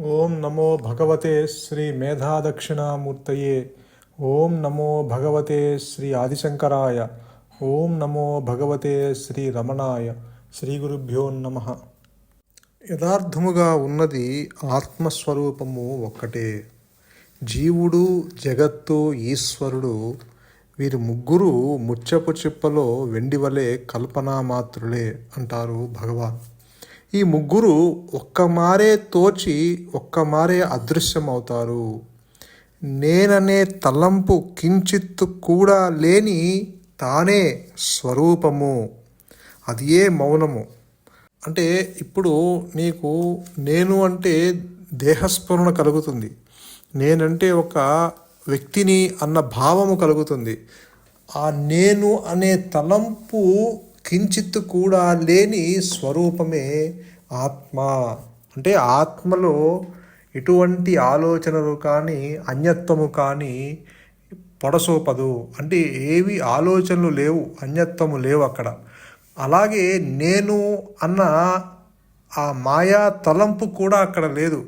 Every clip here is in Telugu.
ఓం నమో భగవతే శ్రీ మేధాదక్షిణామూర్తయే. ఓం నమో భగవతే శ్రీ ఆదిశంకరాయ. ఓం నమో భగవతే శ్రీ రమణాయ. శ్రీ గురుభ్యో నమ. యథార్థముగా ఉన్నది ఆత్మస్వరూపము ఒక్కటే. జీవుడు జగత్తు ఈశ్వరుడు వీరి ముగ్గురు ముచ్చపు చిప్పలో వెండివలే కల్పనా మాత్రులే అంటారు భగవాన్. ఈ ముగ్గురు ఒక్క మారే తోచి ఒక్క మారే అదృశ్యమవుతారు. నేననే తలంపు కించిత్తు కూడా లేని తానే స్వరూపము. అది ఏ మౌనము? అంటే ఇప్పుడు నీకు నేను అంటే దేహస్ఫురణ కలుగుతుంది. నేనంటే ఒక వ్యక్తిని అన్న భావము కలుగుతుంది. ఆ నేను అనే తలంపు కించిత్తు కూడా లేని స్వరూపమే ఆత్మ. అంటే ఆత్మలో ఎటువంటి ఆలోచనలు కానీ అన్యత్వము కానీ పొడసోపదు అంటే ఏవి ఆలోచనలు లేవు అన్యత్వము లేవు అక్కడ. అలాగే నేను అన్న ఆ మాయా తలంపు కూడా అక్కడ లేదు.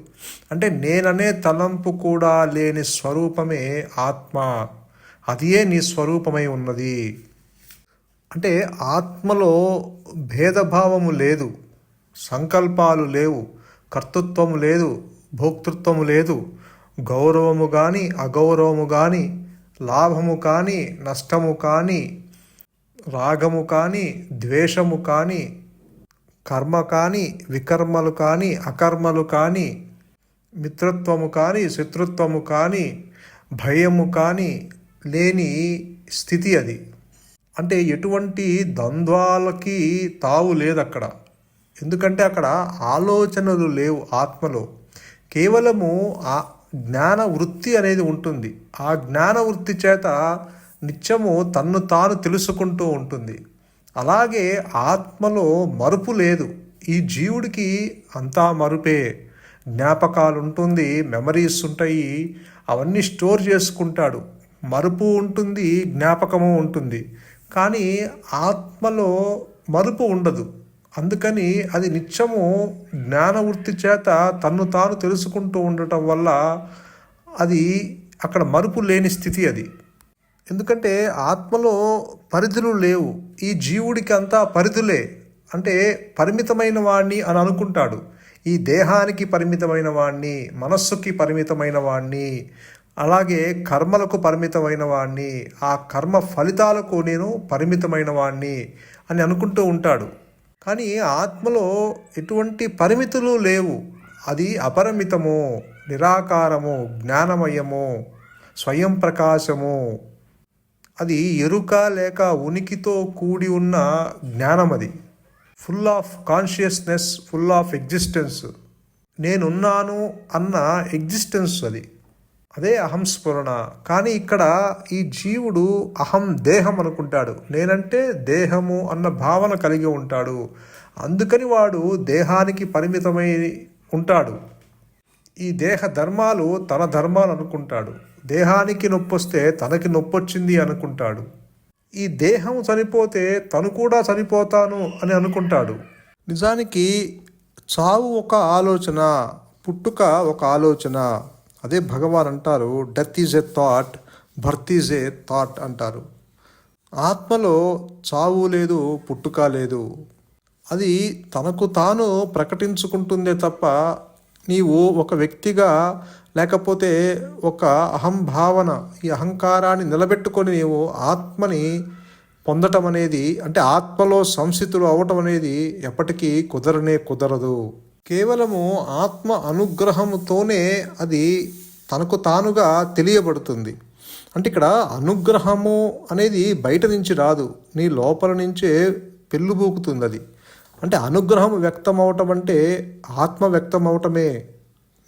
అంటే నేననే తలంపు కూడా లేని స్వరూపమే ఆత్మ. అదియే నీ స్వరూపమై ఉన్నది. అంటే ఆత్మలో భేదభావము లేదు సంకల్పాలు లేవు కర్తృత్వము లేదు భోక్తృత్వము లేదు. గౌరవము కానీ అగౌరవము కానీ లాభము కానీ నష్టము కానీ రాగము కానీ ద్వేషము కానీ కర్మ కానీ వికర్మలు కానీ అకర్మలు కానీ మిత్రత్వము కానీ శత్రుత్వము కానీ భయము కానీ లేని స్థితి అది. అంటే ఎటువంటి ద్వంద్వాలకి తావు లేదు అక్కడ ఎందుకంటే అక్కడ ఆలోచనలు లేవు ఆత్మలో. కేవలము ఆ జ్ఞాన వృత్తి అనేది ఉంటుంది. ఆ జ్ఞాన వృత్తి చేత నిత్యము తన్ను తాను తెలుసుకుంటూ ఉంటుంది. అలాగే ఆత్మలో మరుపు లేదు. ఈ జీవుడికి అంతా మరుపే జ్ఞాపకాలు ఉంటుంది మెమరీస్ ఉంటాయి అవన్నీ స్టోర్ చేసుకుంటాడు. మరుపు ఉంటుంది జ్ఞాపకము ఉంటుంది. కానీ ఆత్మలో మరుపు ఉండదు. అందుకని అది నిత్యము జ్ఞానవృత్తి చేత తన్ను తాను తెలుసుకుంటూ ఉండటం వల్ల అది అక్కడ మరుపు లేని స్థితి అది. ఎందుకంటే ఆత్మలో పరిధులు లేవు. ఈ జీవుడికి అంతా పరిధులే. అంటే పరిమితమైన వాణ్ణి అని అనుకుంటాడు. ఈ దేహానికి పరిమితమైన వాణ్ణి మనస్సుకి పరిమితమైన వాణ్ణి అలాగే కర్మలకు పరిమితమైన వాణ్ణి ఆ కర్మ ఫలితాలకు నేను పరిమితమైన వాణ్ణి అని అనుకుంటూ ఉంటాడు. కానీ ఆత్మలో ఎటువంటి పరిమితులు లేవు. అది అపరిమితము నిరాకారము జ్ఞానమయము స్వయం ప్రకాశము. అది ఎరుక లేక ఉనికితో కూడి ఉన్న జ్ఞానం అది full of consciousness full of existence. నేనున్నాను అన్న ఎగ్జిస్టెన్స్ అది. అదే అహం స్ఫురణ. కానీ ఇక్కడ ఈ జీవుడు అహం దేహం అనుకుంటాడు. నేనంటే దేహము అన్న భావన కలిగి ఉంటాడు. అందుకని వాడు దేహానికి పరిమితమై ఉంటాడు. ఈ దేహ ధర్మాలు తన ధర్మాలు అనుకుంటాడు. దేహానికి నొప్పొస్తే తనకి నొప్పొచ్చింది అనుకుంటాడు. ఈ దేహం చనిపోతే తను కూడా చనిపోతాను అని అనుకుంటాడు. నిజానికి చావు ఒక ఆలోచన పుట్టుక ఒక ఆలోచన. అదే భగవాన్ అంటారు death is a thought birth is a thought అంటారు. ఆత్మలో చావు లేదు పుట్టుక లేదు. అది తనకు తాను ప్రకటించుకుంటుందే తప్ప నీవు ఒక వ్యక్తిగా లేకపోతే ఒక అహం భావన ఈ అహంకారాన్ని నిలబెట్టుకొని నీవు ఆత్మని పొందటం అనేది అంటే ఆత్మలో సంసితులు అవటం అనేది ఎప్పటికీ కుదరనే కుదరదు. కేవలము ఆత్మ అనుగ్రహముతోనే అది తనకు తానుగా తెలియబడుతుంది. అంటే ఇక్కడ అనుగ్రహము అనేది బయట నుంచి రాదు. నీ లోపల నుంచే పెళ్ళుబూకుతుంది అది. అంటే అనుగ్రహం వ్యక్తం అవటం అంటే ఆత్మ వ్యక్తం అవటమే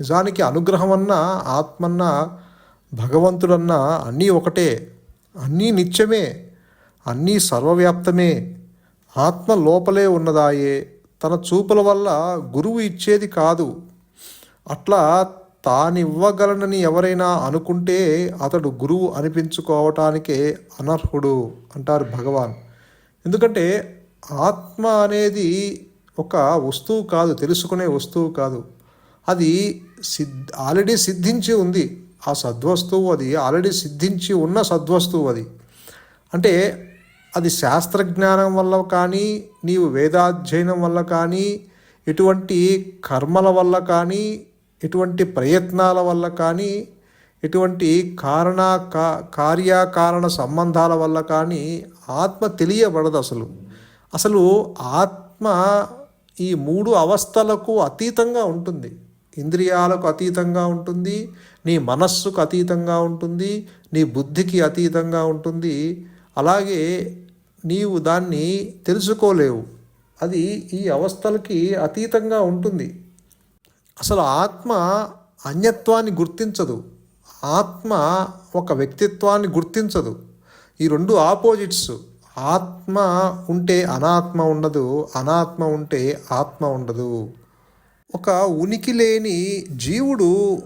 నిజానికి అనుగ్రహం అన్నా ఆత్మన్నా భగవంతుడన్నా అన్నీ ఒకటే. అన్నీ నిత్యమే. అన్నీ సర్వవ్యాప్తమే. ఆత్మ లోపలే ఉన్నదాయే. తన చూపుల వల్ల గురువు ఇచ్చేది కాదు. అట్లా తానివ్వగలనని ఎవరైనా అనుకుంటే అతడు గురువు అనిపించుకోవటానికే అనర్హుడు అంటారు భగవాన్. ఎందుకంటే ఆత్మ అనేది ఒక వస్తువు కాదు తెలుసుకునే వస్తువు కాదు. అది సిద్ ఆల్రెడీ సిద్ధించి ఉంది. ఆ సద్వస్తువు అది ఆల్రెడీ సిద్ధించి ఉన్న సద్వస్తువు అది. అంటే అది శాస్త్రజ్ఞానం వల్ల కానీ నీవు వేదాధ్యయనం వల్ల కానీ ఎటువంటి కర్మల వల్ల కానీ ఎటువంటి ప్రయత్నాల వల్ల కానీ ఎటువంటి కారణ కా కార్యకారణ సంబంధాల వల్ల కానీ ఆత్మ తెలియబడదు అసలు. అసలు ఆత్మ ఈ మూడు అవస్థలకు అతీతంగా ఉంటుంది. ఇంద్రియాలకు అతీతంగా ఉంటుంది నీ మనస్సుకు అతీతంగా ఉంటుంది నీ బుద్ధికి అతీతంగా ఉంటుంది. అలాగే నీవు దాన్ని తెలుసుకోలేవు. అది ఈ అవస్థలకి అతీతంగా ఉంటుంది. అసలు ఆత్మ అన్యత్వాన్ని గుర్తించదు. ఆత్మ ఒక వ్యక్తిత్వాన్ని గుర్తించదు. ఈ రెండు ఆపోజిట్స్. ఆత్మ ఉంటే అనాత్మ ఉండదు అనాత్మ ఉంటే ఆత్మ ఉండదు. ఒక ఉనికి లేని జీవుడు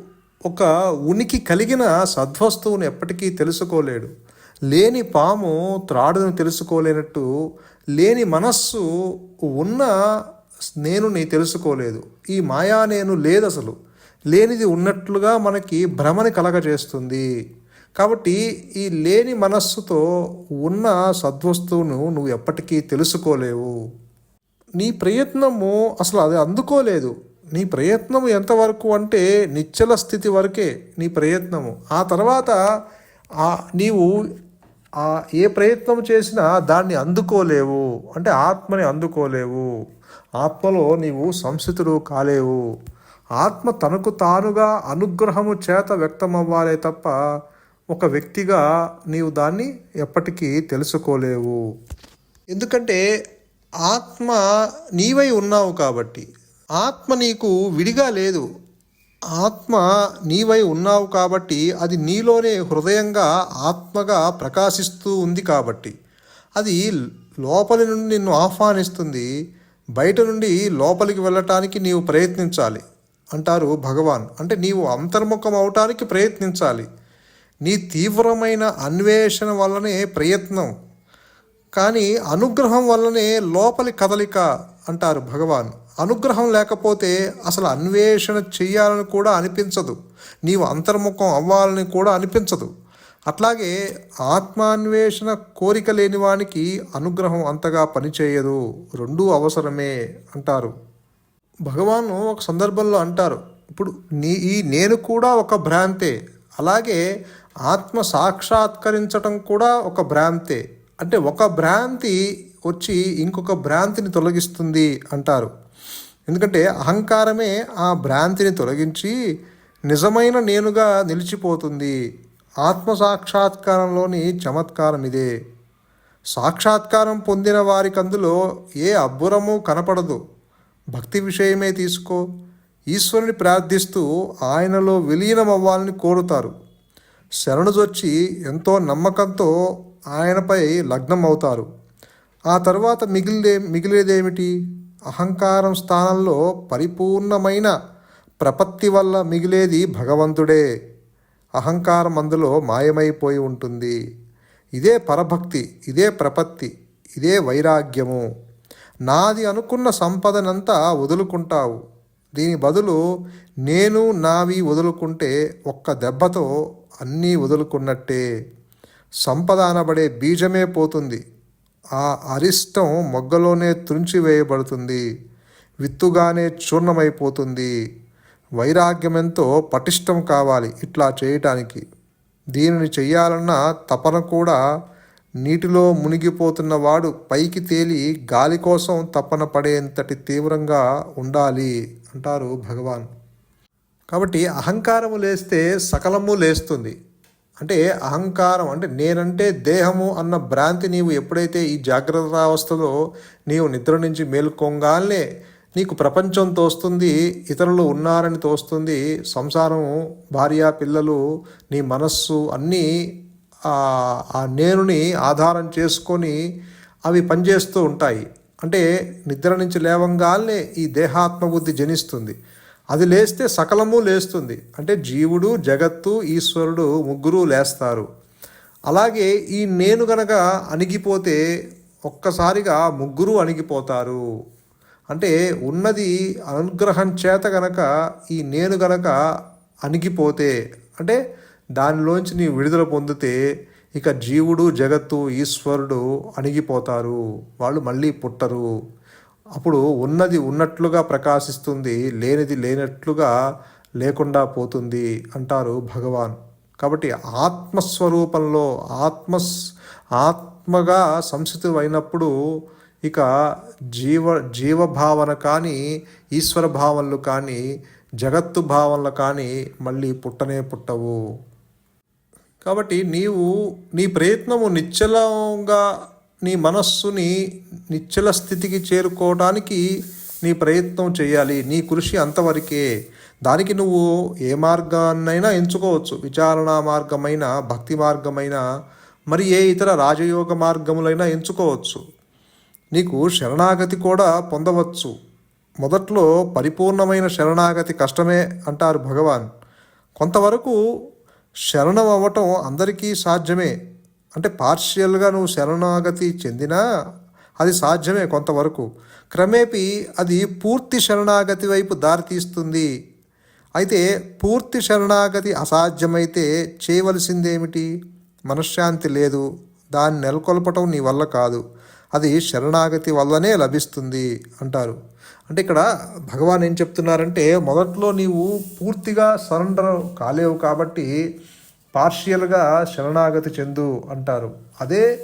ఒక ఉనికి కలిగిన సద్వస్తువును ఎప్పటికీ తెలుసుకోలేడు. లేని పాము త్రాడును తెలుసుకోలేనట్టు లేని మనస్సు ఉన్న నేనుని తెలుసుకోలేదు. ఈ మాయా నేను లేదు అసలు లేనిది ఉన్నట్లుగా మనకి భ్రమని కలగజేస్తుంది. కాబట్టి ఈ లేని మనస్సుతో ఉన్న సద్వస్తువును నువ్వు ఎప్పటికీ తెలుసుకోలేవు. నీ ప్రయత్నము అసలు అది అందుకోలేదు. నీ ప్రయత్నము ఎంతవరకు అంటే నిశ్చల స్థితి వరకే నీ ప్రయత్నము. ఆ తర్వాత నీవు ఆ ఏ ప్రయత్నం చేసినా దాన్ని అందుకోలేవు. అంటే ఆత్మని అందుకోలేవు. ఆత్మలో నీవు సంస్థితుడు కాలేవు. ఆత్మ తనకు తానుగా అనుగ్రహము చేత వ్యక్తమవ్వాలే తప్ప ఒక వ్యక్తిగా నీవు దాన్ని ఎప్పటికీ తెలుసుకోలేవు. ఎందుకంటే ఆత్మ నీవై ఉన్నావు కాబట్టి. ఆత్మ నీకు విడిగా లేదు. ఆత్మ నీవై ఉన్నావు కాబట్టి అది నీలోనే హృదయంగా ఆత్మగా ప్రకాశిస్తూ ఉంది కాబట్టి. అది లోపలి నుండి నిన్ను ఆహ్వానిస్తుంది. బయట నుండి లోపలికి వెళ్ళటానికి నీవు ప్రయత్నించాలి అంటారు భగవాన్. అంటే నీవు అంతర్ముఖం అవటానికి ప్రయత్నించాలి. నీ తీవ్రమైన అన్వేషణ వల్లనే ప్రయత్నం. కానీ అనుగ్రహం వల్లనే లోపలి కదలిక అంటారు భగవాన్. అనుగ్రహం లేకపోతే అసలు అన్వేషణ చేయాలని కూడా అనిపించదు. నీవు అంతర్ముఖం అవ్వాలని కూడా అనిపించదు. అట్లాగే ఆత్మాన్వేషణ కోరిక లేని వానికి అనుగ్రహం అంతగా పనిచేయదు. రెండూ అవసరమే అంటారు. భగవాను ఒక సందర్భంలో అంటారు ఇప్పుడు నీ ఈ నేను కూడా ఒక భ్రాంతే. అలాగే ఆత్మ సాక్షాత్కరించటం కూడా ఒక భ్రాంతే. అంటే ఒక భ్రాంతి వచ్చి ఇంకొక భ్రాంతిని తొలగిస్తుంది అంటారు. ఎందుకంటే అహంకారమే ఆ భ్రాంతిని తొలగించి నిజమైన నేనుగా నిలిచిపోతుంది. ఆత్మ సాక్షాత్కారంలోని చమత్కారం ఇదే. సాక్షాత్కారం పొందిన వారికి అందులో ఏ అబ్బురము కనపడదు. భక్తి విషయమే తీసుకో. ఈశ్వరుని ప్రార్థిస్తూ ఆయనలో విలీనం అవ్వాలని కోరుతారు శరణుజొచ్చి ఎంతో నమ్మకంతో ఆయనపై లగ్నం అవుతారు ఆ తర్వాత మిగిలిదే మిగిలేదేమిటి? అహంకారం స్థానంలో పరిపూర్ణమైన ప్రపత్తి వల్ల మిగిలేది భగవంతుడే. అహంకారం అందులో మాయమైపోయి ఉంటుంది. ఇదే పరభక్తి ఇదే ప్రపత్తి ఇదే వైరాగ్యము. నాది అనుకున్న సంపదనంతా వదులుకుంటావు. దీని బదులు నేను నావి వదులుకుంటే ఒక్క దెబ్బతో అన్నీ వదులుకున్నట్టే. సంపద అనబడే బీజమే పోతుంది. ఆ అరిష్టం మొగ్గలోనే తుంచివేయబడుతుంది విత్తుగానే చూర్ణమైపోతుంది. వైరాగ్యమెంతో పటిష్టం కావాలి ఇట్లా చేయటానికి. దీనిని చెయ్యాలన్న తపన కూడా నీటిలో మునిగిపోతున్న వాడు పైకి తేలి గాలి కోసం తపన పడేంతటి తీవ్రంగా ఉండాలి అంటారు భగవాన్. కాబట్టి అహంకారము లేస్తే సకలము లేస్తుంది. అంటే అహంకారం అంటే నేనంటే దేహము అన్న భ్రాంతి నీవు ఎప్పుడైతే ఈ జాగ్రత్త అవస్థలో నీవు నిద్ర నుంచి మేల్కొంగానే నీకు ప్రపంచం తోస్తుంది ఇతరులు ఉన్నారని తోస్తుంది సంసారం భార్య పిల్లలు నీ మనస్సు అన్నీ ఆ నేనుని ఆధారం చేసుకొని అవి పనిచేస్తూ ఉంటాయి. అంటే నిద్ర నుంచి లేవంగానే ఈ దేహాత్మ బుద్ధి జనిస్తుంది. అది లేస్తే సకలము లేస్తుంది. అంటే జీవుడు జగత్తు ఈశ్వరుడు ముగ్గురు లేస్తారు. అలాగే ఈ నేను గనక అణిగిపోతే ఒక్కసారిగా ముగ్గురు అణిగిపోతారు. అంటే ఉన్నది అనుగ్రహం చేత గనక ఈ నేను గనక అణిగిపోతే అంటే దానిలోంచి నీ విడుదల పొందితే ఇక జీవుడు జగత్తు ఈశ్వరుడు అణిగిపోతారు. వాళ్ళు మళ్ళీ పుట్టరు. అప్పుడు ఉన్నది ఉన్నట్లుగా ప్రకాశిస్తుంది లేనిది లేనట్లుగా లేకుండా పోతుంది అంటారు భగవాన్. కాబట్టి ఆత్మస్వరూపంలో ఆత్మ ఆత్మగా సంస్థితమైనప్పుడు ఇక జీవ జీవభావన కానీ ఈశ్వర భావనలు కానీ జగత్తు భావనలు కానీ మళ్ళీ పుట్టనే పుట్టవు. కాబట్టి నీవు నీ ప్రయత్నము నిశ్చలంగా నీ మనస్సుని నిశ్చల స్థితికి చేరుకోవడానికి నీ ప్రయత్నం చేయాలి. నీ కృషి అంతవరకే. దానికి నువ్వు ఏ మార్గాన్నైనా ఎంచుకోవచ్చు. విచారణ మార్గమైన భక్తి మార్గమైన మరి ఏ ఇతర రాజయోగ మార్గములైనా ఎంచుకోవచ్చు. నీకు శరణాగతి కూడా పొందవచ్చు. మొదట్లో పరిపూర్ణమైన శరణాగతి కష్టమే అంటారు భగవాన్. కొంతవరకు శరణం అవ్వటం అందరికీ సాధ్యమే. అంటే పార్షియల్గా నువ్వు శరణాగతి చెందినా అది సాధ్యమే కొంతవరకు. క్రమేపీ అది పూర్తి శరణాగతి వైపు దారితీస్తుంది అయితే పూర్తి శరణాగతి అసాధ్యమైతే చేయవలసిందేమిటి? మనశ్శాంతి లేదు. దాన్ని నెలకొల్పటం నీ వల్ల కాదు. అది శరణాగతి వల్లనే లభిస్తుంది అంటారు. అంటే ఇక్కడ భగవాన్ ఏం చెప్తున్నారంటే మొదట్లో నీవు పూర్తిగా సరెండర్ కాలేవు కాబట్టి పార్షియల్గా శరణాగతి చెందు అంటారు. అదే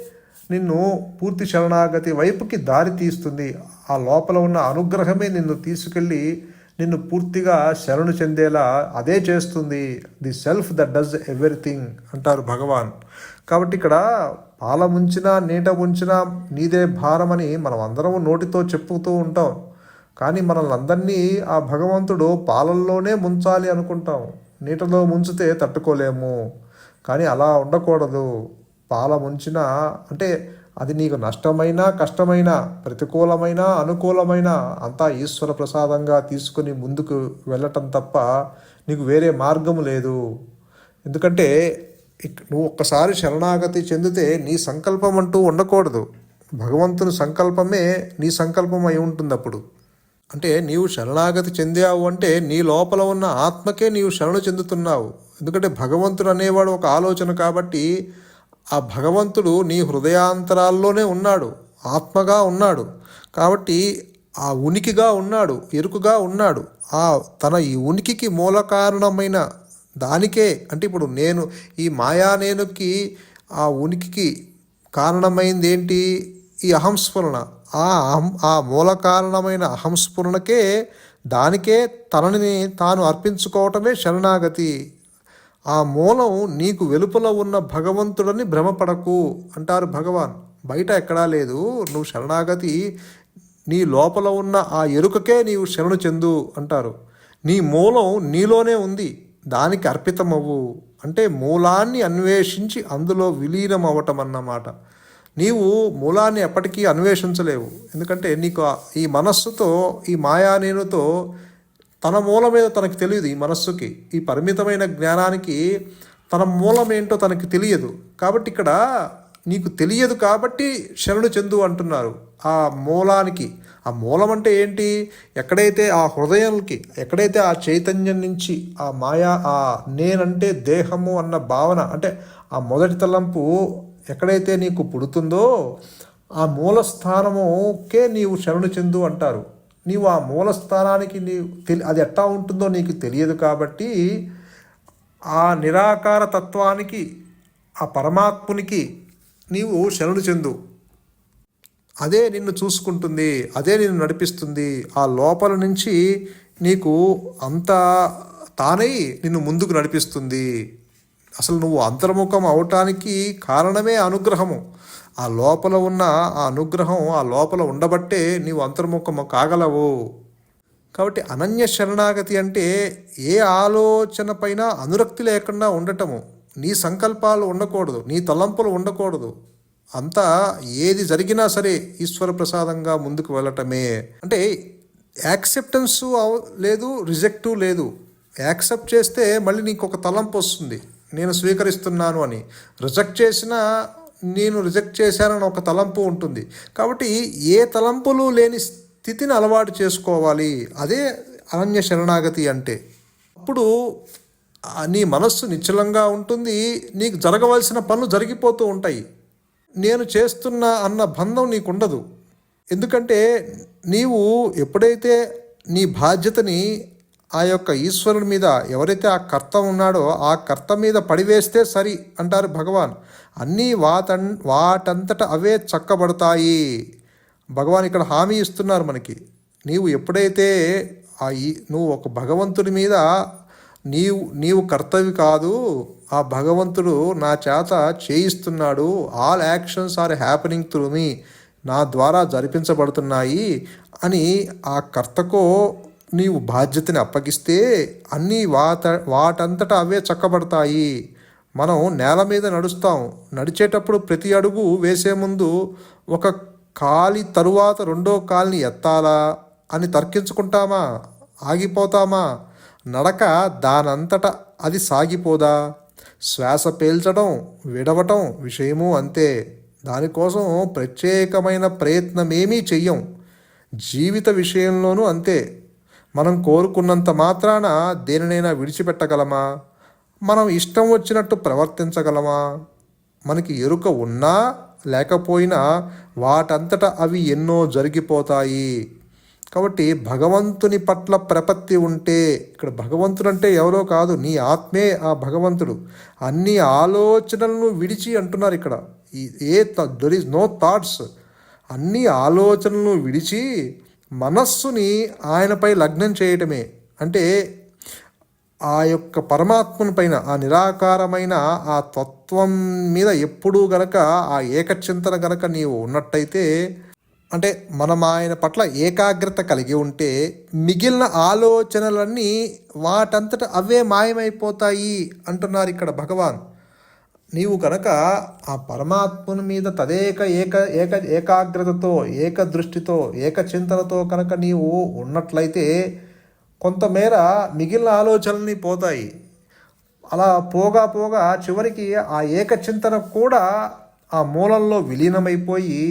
నిన్ను పూర్తి శరణాగతి వైపుకి దారి తీస్తుంది. ఆ లోపల ఉన్న అనుగ్రహమే నిన్ను తీసుకెళ్ళి నిన్ను పూర్తిగా శరణు చెందేలా అదే చేస్తుంది. The self that does everything అంటారు భగవాన్. కాబట్టి ఇక్కడ పాల ముంచినా నీట ముంచినా నీదే భారమని మనం అందరం నోటితో చెప్పుతూ ఉంటాం. కానీ మనల్ని అందరినీ ఆ భగవంతుడు పాలల్లోనే ముంచాలి అనుకుంటాం. నీటిలో ముంచితే తట్టుకోలేము. కానీ అలా ఉండకూడదు. పాల ముంచిన అంటే అది నీకు నష్టమైనా కష్టమైన ప్రతికూలమైన అనుకూలమైన అంతా ఈశ్వర ప్రసాదంగా తీసుకుని ముందుకు వెళ్ళటం తప్ప నీకు వేరే మార్గం లేదు. ఎందుకంటే నువ్వు ఒక్కసారి శరణాగతి చెందితే నీ సంకల్పం అంటూ ఉండకూడదు. భగవంతుని సంకల్పమే నీ సంకల్పం అయి ఉంటుంది అప్పుడు అంటే నీవు శరణాగతి చెందావు అంటే నీ లోపల ఉన్న ఆత్మకే నీవు శరణు చెందుతున్నావు. ఎందుకంటే భగవంతుడు అనేవాడు ఒక ఆలోచన కాబట్టి ఆ భగవంతుడు నీ హృదయాంతరాల్లోనే ఉన్నాడు ఆత్మగా ఉన్నాడు. కాబట్టి ఆ ఉనికిగా ఉన్నాడు ఎరుకుగా ఉన్నాడు. ఆ తన ఈ ఉనికికి మూల కారణమైన దానికే అంటే ఇప్పుడు నేను ఈ మాయా నేనుకి ఆ ఉనికికి కారణమైంది ఏంటి ఈ అహంస్ఫురణ ఆ అహం ఆ మూల కారణమైన అహంస్ఫురణకే దానికే తనని తాను అర్పించుకోవటమే శరణాగతి. ఆ మూలం నీకు వెలుపల ఉన్న భగవంతుడని భ్రమపడకు అంటారు భగవాన్. బయట ఎక్కడా లేదు నువ్వు శరణాగతి నీ లోపల ఉన్న ఆ ఎరుకకే నీవు శరణు చెందు అంటారు. నీ మూలం నీలోనే ఉంది దానికి అర్పితమవ్వు. అంటే మూలాన్ని అన్వేషించి అందులో విలీనం అవ్వటం అన్నమాట నీవు మూలాన్ని ఎప్పటికీ అన్వేషించలేవు. ఎందుకంటే నీకు ఈ మనస్సుతో ఈ మాయా నేనుతో తన మూలమేదో తనకు తెలియదు ఈ మనస్సుకి. ఈ పరిమితమైన జ్ఞానానికి తన మూలం ఏంటో తనకి తెలియదు. కాబట్టి ఇక్కడ నీకు తెలియదు కాబట్టి శరణు చెందు అంటున్నారు. ఆ మూలానికి. ఆ మూలం అంటే ఏంటి? ఎక్కడైతే ఆ హృదయానికి ఎక్కడైతే ఆ చైతన్యం నుంచి ఆ మాయా ఆ నేనంటే దేహము అన్న భావన అంటే ఆ మొదటి తలంపు ఎక్కడైతే నీకు పుడుతుందో ఆ మూల స్థానముకే నీవు శరణు చెందు అంటారు. నీవు ఆ మూల స్థానానికి నీవు తెలి అది ఎట్టా ఉంటుందో నీకు తెలియదు కాబట్టి ఆ నిరాకార తత్వానికి ఆ పరమాత్మునికి నీవు శరణు చెందు. అదే నిన్ను చూసుకుంటుంది అదే నిన్ను నడిపిస్తుంది. ఆ లోపల నుంచి నీకు అంత తానై నిన్ను ముందుకు నడిపిస్తుంది. అసలు నువ్వు అంతర్ముఖం అవటానికి కారణమే అనుగ్రహము. ఆ లోపల ఉన్న ఆ అనుగ్రహం ఆ లోపల ఉండబట్టే నీవు అంతర్ముఖము కాగలవు. కాబట్టి అనన్య శరణాగతి అంటే ఏ ఆలోచన పైన అనురక్తి లేకుండా ఉండటము. నీ సంకల్పాలు ఉండకూడదు నీ తలంపులు ఉండకూడదు. అంతా ఏది జరిగినా సరే ఈశ్వర ప్రసాదంగా ముందుకు వెళ్ళటమే. అంటే యాక్సెప్టెన్సు లేదు రిజెక్టు లేదు. యాక్సెప్ట్ చేస్తే మళ్ళీ నీకు ఒక తలంపు వస్తుంది. నేను స్వీకరిస్తున్నాను అని. రిజెక్ట్ చేసినా నేను రిజెక్ట్ చేశానని ఒక తలంపు ఉంటుంది. కాబట్టి ఏ తలంపులు లేని స్థితిని అలవాటు చేసుకోవాలి. అదే అనన్య శరణాగతి అంటే. అప్పుడు నీ మనస్సు నిశ్చలంగా ఉంటుంది. నీకు జరగవలసిన పనులు జరిగిపోతూ ఉంటాయి. నేను చేస్తున్నా అన్న బంధం నీకు ఉండదు ఎందుకంటే నీవు ఎప్పుడైతే నీ బాధ్యతని ఆ యొక్క ఈశ్వరుని మీద ఎవరైతే ఆ కర్త ఉన్నాడో ఆ కర్త మీద పడివేస్తే సరి అంటారు భగవాన్. అన్నీ వాటన్ వాటంతట అవే చక్కబడతాయి. భగవాన్ ఇక్కడ హామీ ఇస్తున్నారు మనకి. నీవు ఎప్పుడైతే ఆ ఈ నువ్వు ఒక భగవంతుడి మీద నీవు నీవు కర్తవి కాదు ఆ భగవంతుడు నా చేత చేయిస్తున్నాడు all actions are happening through me నా ద్వారా జరిపించబడుతున్నాయి అని ఆ కర్తకో నీవు బాధ్యతని అప్పగిస్తే అన్నీ వాట వాటంతట అవే చక్కబడతాయి. మనం నేల మీద నడుస్తాం. నడిచేటప్పుడు ప్రతి అడుగు వేసే ముందు ఒక కాలి తరువాత రెండో కాలిని ఎత్తాలా అని తర్కించుకుంటామా? ఆగిపోతామా? నడక దానంతట అది సాగిపోదా? శ్వాస పీల్చడం విడవటం విషయము అంతే. దానికోసం ప్రత్యేకమైన ప్రయత్నమేమీ చెయ్యం. జీవిత విషయంలోనూ అంతే. మనం కోరుకున్నంత మాత్రాన దేనినైనా విడిచిపెట్టగలమా? మనం ఇష్టం వచ్చినట్టు ప్రవర్తించగలమా? మనకి ఎరుక ఉన్నా లేకపోయినా వాటంతట అవి ఎన్నో జరిగిపోతాయి. కాబట్టి భగవంతుని పట్ల ప్రపత్తి ఉంటే ఇక్కడ భగవంతుడు అంటే ఎవరో కాదు నీ ఆత్మే ఆ భగవంతుడు. అన్ని ఆలోచనలను విడిచి అంటున్నారు ఇక్కడ. A there is no thoughts అన్ని ఆలోచనలను విడిచి మనస్సుని ఆయనపై లగ్నం చేయటమే. అంటే ఆ యొక్క పరమాత్మను పైన ఆ నిరాకారమైన ఆ తత్వం మీద ఎప్పుడూ గనక ఆ ఏకచింతన గనక నీవు ఉన్నట్టయితే అంటే మనం ఆయన పట్ల ఏకాగ్రత కలిగి ఉంటే మిగిలిన ఆలోచనలన్నీ వాటంతట అవే మాయమైపోతాయి అంటున్నారు ఇక్కడ భగవాన్. నీవు కనుక ఆ పరమాత్మని మీద తదేక ఏక ఏక ఏకాగ్రతతో ఏక దృష్టితో ఏక చింతనతో కనుక నీవు ఉన్నట్లయితే కొంతమేర మిగిలిన ఆలోచనల్ని పోతాయి. అలా పోగా పోగా చివరికి ఆ ఏక చింతన కూడా ఆ మూలంలో విలీనమైపోయి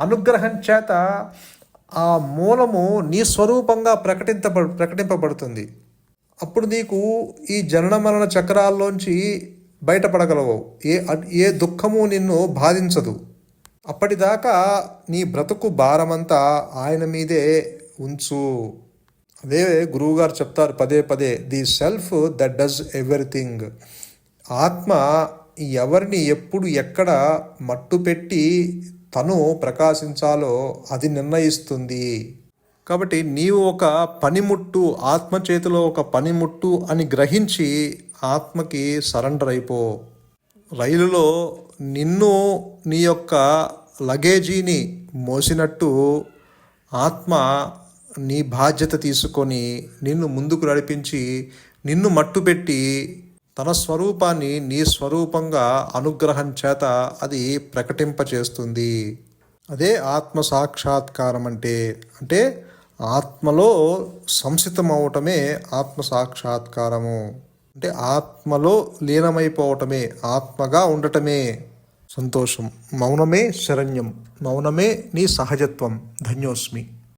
అనుగ్రహం చేత ఆ మూలము నీ స్వరూపంగా ప్రకటింప ప్రకటింపబడుతుంది. అప్పుడు నీకు ఈ జనన మరణ చక్రాల్లోంచి బయటపడగలవు. ఏ ఏ దుఃఖము నిన్ను బాధించదు. అప్పటిదాకా నీ బ్రతుకు భారమంతా ఆయన మీదే ఉంచు. అదే గురువుగారు చెప్తారు పదే పదే the self that does everything. ఆత్మ ఎవరిని ఎప్పుడు ఎక్కడ మట్టు పెట్టి తను ప్రకాశించాలో అది నిర్ణయిస్తుంది. కాబట్టి నీవు ఒక పనిముట్టు ఆత్మ చేతిలో ఒక పనిముట్టు అని గ్రహించి ఆత్మకి సరెండర్ అయిపో. రైలులో నిన్ను నీ యొక్క లగేజీని మోసినట్టు ఆత్మ నీ బాధ్యత తీసుకొని నిన్ను ముందుకు నడిపించి నిన్ను మట్టుపెట్టి తన స్వరూపాన్ని నీ స్వరూపంగా అనుగ్రహం చేత అది ప్రకటింపచేస్తుంది. అదే ఆత్మ సాక్షాత్కారం అంటే అంటే ఆత్మలో సంసితం ఆత్మ సాక్షాత్కారము. అంటే ఆత్మలో లీనమైపోవటమే ఆత్మగా ఉండటమే సంతోషం. మౌనమే శరణ్యం. మౌనమే నీ సహజత్వం. ధన్యోస్మి.